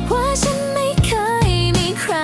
บอกว่าฉันไม่เคยมีใคร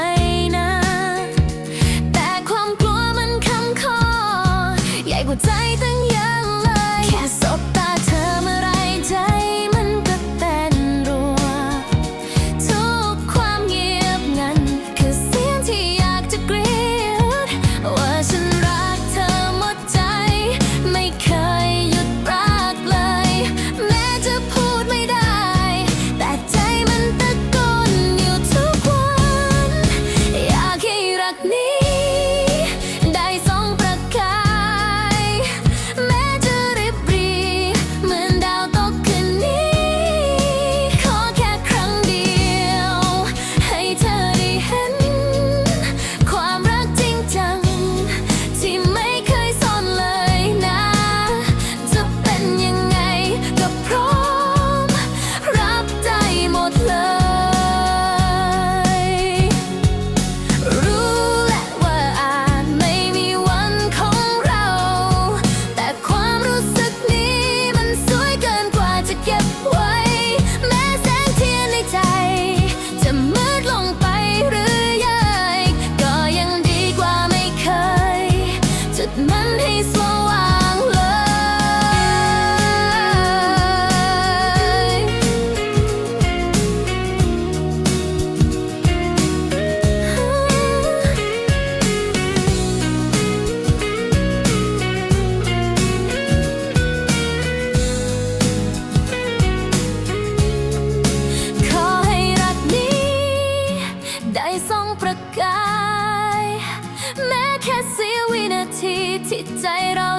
desire